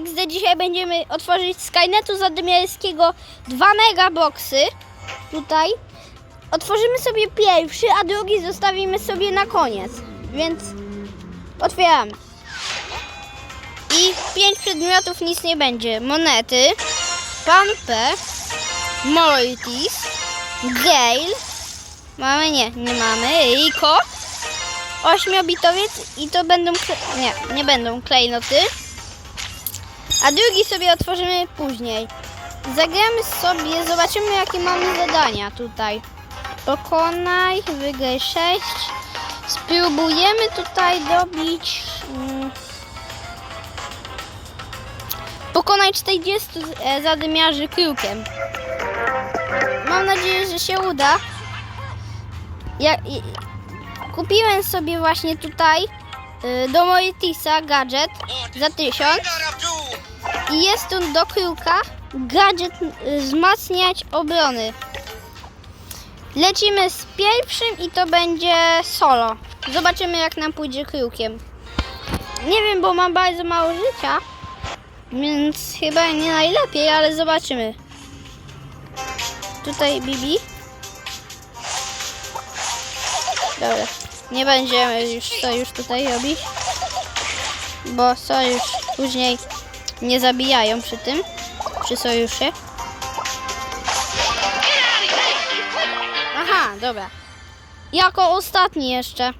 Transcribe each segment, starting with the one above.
XD dzisiaj będziemy otworzyć Skynetu Zadymiarskiego dwa megaboxy. Tutaj. Otworzymy sobie pierwszy, a drugi zostawimy sobie na koniec. Więc otwieramy. I pięć przedmiotów nic nie będzie. Monety, Pampe, Mortis, Gale. Mamy? Nie, nie mamy. Rico. Ośmiobitowiec i to będą... Nie, nie będą klejnoty. A drugi sobie otworzymy później. Zagramy sobie, zobaczymy jakie mamy zadania tutaj. Pokonaj, wygraj 6. Spróbujemy tutaj dobić... Mm, pokonaj 40 e, zadymiarzy krukiem. Mam nadzieję, że się uda. Ja, kupiłem sobie właśnie tutaj y, do Moritisa gadżet za 1000 jest tu do kryłka gadżet y, wzmacniać obrony. Lecimy z pierwszym i to będzie solo. Zobaczymy jak nam pójdzie kryłkiem. Nie wiem, bo mam bardzo mało życia, więc chyba nie najlepiej, ale zobaczymy. Tutaj Bibi. Dobra. Nie będziemy już sojusz tutaj robić. Bo sojusz później nie zabijają przy tym. Przy sojuszu. Aha, dobra. Jako ostatni jeszcze.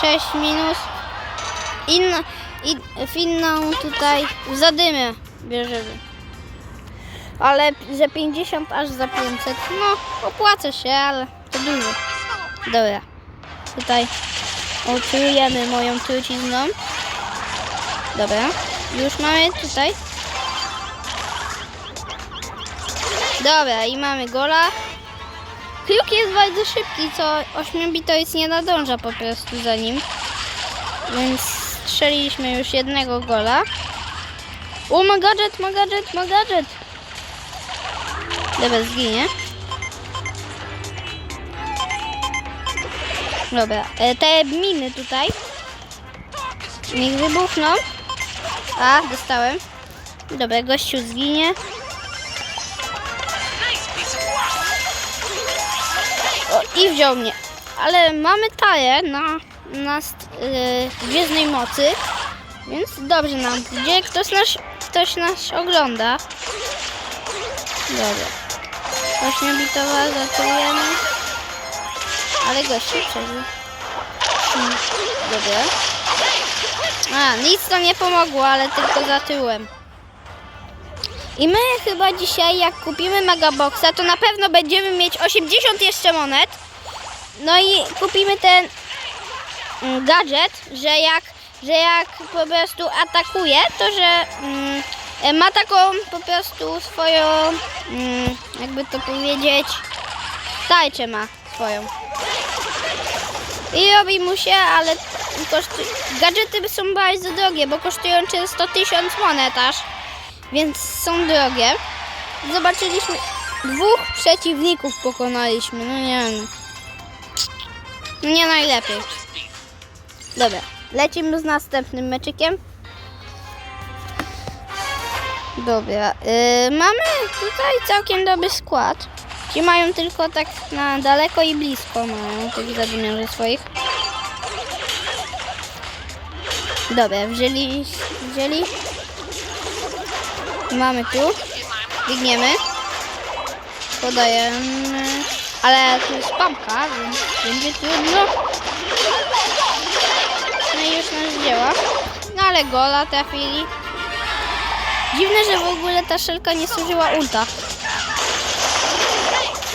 6 minus. Inna, in, inną tutaj w zadymę bierzemy. Ale za 50 aż za 500. No, opłaca się, ale to dużo. Dobra. Tutaj oczujemy moją trucizną. Dobra. Już mamy tutaj. Dobra, i mamy gola. Kryuk jest bardzo szybki, co 8 bitowic nie nadąża po prostu za nim. Więc strzeliliśmy już jednego gola. O, ma gadżet, ma gadżet, ma gadżet. Dobra, zginie. Dobra, e, te miny tutaj. Niech wybuchną. A, dostałem. Dobra, gościu zginie. O, I wziął mnie. Ale mamy taję na, na yy, gwiezdnej mocy. Więc dobrze nam idzie. Ktoś nas, ktoś nas ogląda. Dobra. Ośmiobitowa, gratulujemy. Ale gościu przeżył. Dobra. A, nic to nie pomogło, ale tylko za tyłem. I my chyba dzisiaj, jak kupimy Megaboxa, to na pewno będziemy mieć 80 jeszcze monet. No i kupimy ten mm, gadżet, że jak, że jak po prostu atakuje, to że mm, ma taką po prostu swoją, mm, jakby to powiedzieć, tajczę ma swoją. I robi mu się, ale gadżety są bardzo drogie, bo kosztują często 1000 monet aż, więc są drogie. Zobaczyliśmy, dwóch przeciwników pokonaliśmy, no nie no. No nie najlepiej. Dobra, lecimy z następnym meczykiem. Dobra, yy, mamy tutaj całkiem dobry skład. Ci mają tylko tak na daleko i blisko mają tych zadymiarzy swoich. Dobra, wzięli, wzięli. Mamy tu. Biegniemy. Podajemy. Ale tu jest pamka, więc będzie trudno. No i już nas wzięła. No ale gola trafili. Dziwne, że w ogóle ta szelka nie służyła ulta.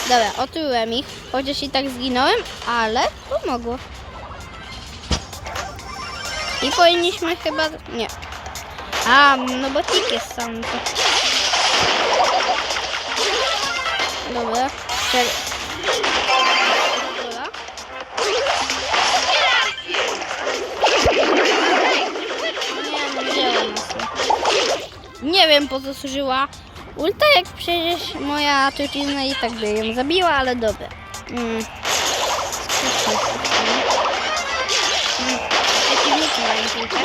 Dobra, otrułem ich. Chociaż i tak zginąłem, ale pomogło. I powinniśmy chyba... Nie. A, no bo tik jest sam. Dobra. Czekaj. Nie, wiem po co służyła. Ulta jak przecież moja trucizna i tak by ją zabiła, ale dobra. Mm. Nigdy na nim tak?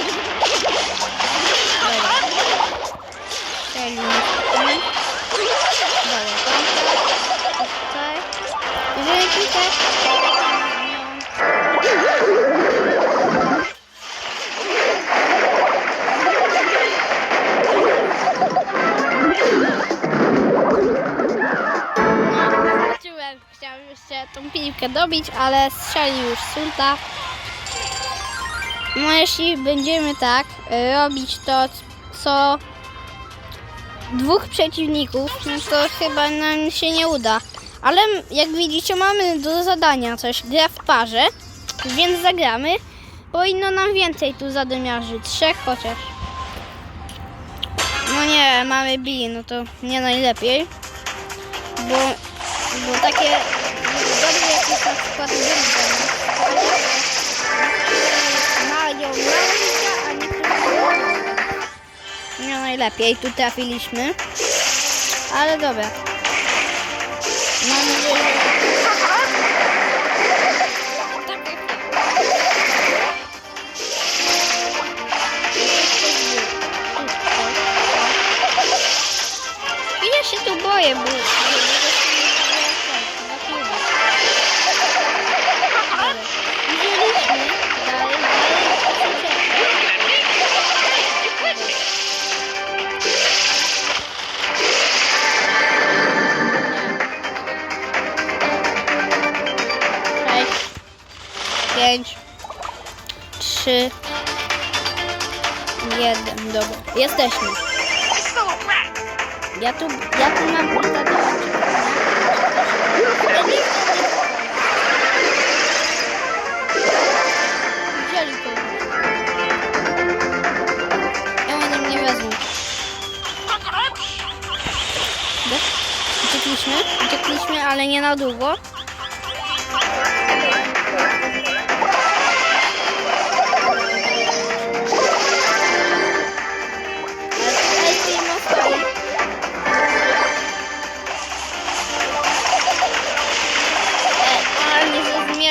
Dobra. Cztery minutki. Dobra, tak. Tutaj. Jeżeli klikać, Chciałem jeszcze tą piłkę dobić, ale strzelił już Sulta. No jeśli będziemy tak y, robić to, co dwóch przeciwników, no to chyba nam się nie uda. Ale jak widzicie, mamy do zadania coś, gra w parze, więc zagramy. Powinno nam więcej tu zadymiarzy, trzech chociaż. No nie, mamy B, no to nie najlepiej. Bo, bo takie dobre jakieś na przykład nie najlepiej. Tu trafiliśmy. Ale dobra. Mam nadzieję, że... Ja się tu boję, bo... 5, 3, 1. Dobra, jesteśmy. Ja tu, ja tu mam kurta do Wzięli to. Ja będę mnie wezmę. Uciekliśmy, uciekliśmy, ale nie na długo.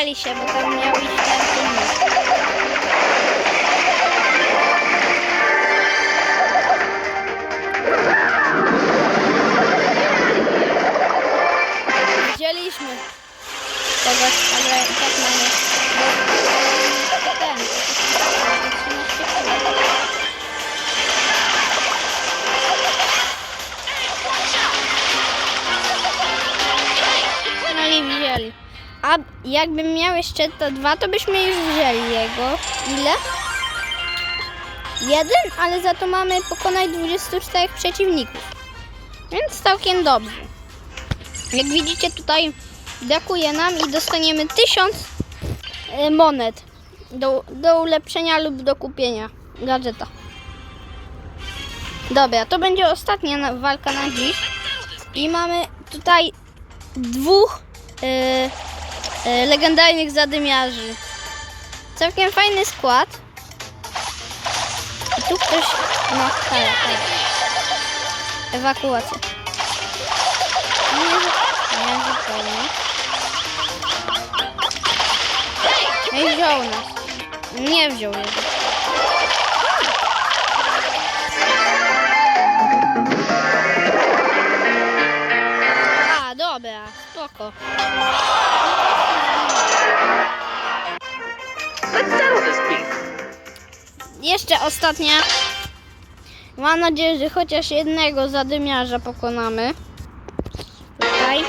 Bo tam miał iść ten filmik. Widzieliśmy kogoś, ale Jakbym miał jeszcze te dwa, to byśmy już wzięli jego. Ile? Jeden, ale za to mamy pokonać 24 przeciwników. Więc całkiem dobrze. Jak widzicie tutaj brakuje nam i dostaniemy 1000 e, monet do, do ulepszenia lub do kupienia gadżeta. Dobra, to będzie ostatnia walka na dziś. I mamy tutaj dwóch e, legendarnych zadymiarzy. Całkiem fajny skład. I tu ktoś. No, tak, tak. Ewakuacja. Nie, nie zupełnie. No wziął nas. Nie wziął jego. A, dobra, spoko. Ostatnia. Mam nadzieję, że chociaż jednego zadymiarza pokonamy. Tutaj.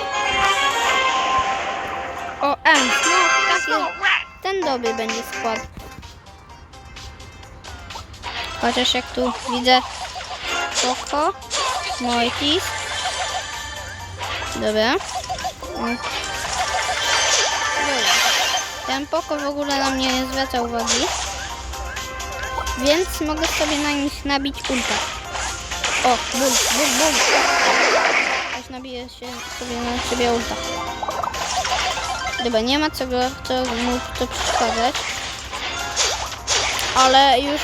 O, M. No, ten dobry będzie skład. Chociaż jak tu widzę Koko, Mojtis. Dobra. Dobra. Ten Poko w ogóle na mnie nie zwraca uwagi. Więc mogę sobie na nich nabić ulta. O, bum, bum, bum. Aż nabiję się sobie na siebie ulta. Dobra, nie ma co, go, co mu to przeszkadzać. Ale już,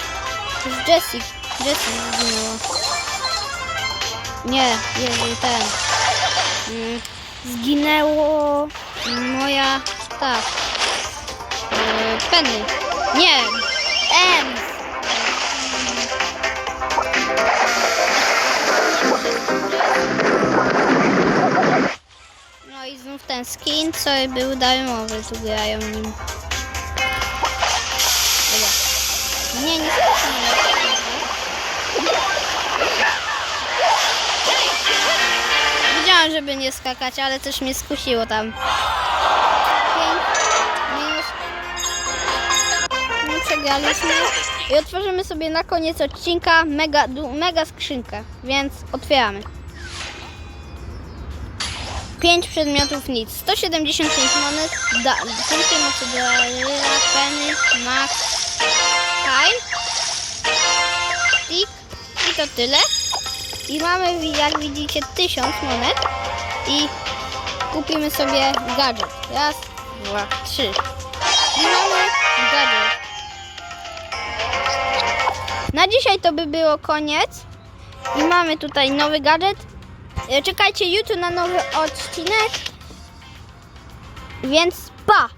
już Jessie, Jessie zginęła. Nie, Jezu, ten. Mm, zginęło moja, tak. Yy, Penny. Nie, M. i znów ten skin, co był darmowy, tu grają nim. Dobra. Nie, nie. Wiedziałam, żeby nie skakać, ale też mnie skusiło tam. Minus. No przegraliśmy. I otworzymy sobie na koniec odcinka mega, mega skrzynkę, więc otwieramy. 5 przedmiotów nic. 175 monet. Da, punkty mocy dla Ryla, Penny, Max, Kyle, Tick i to tyle. I mamy, jak widzicie, 1000 monet. I kupimy sobie gadżet. Raz, dwa, trzy. I mamy gadżet. Na dzisiaj to by było koniec. I mamy tutaj nowy gadżet. E, Czekajcie jutro na nowy odcinek. Więc pa!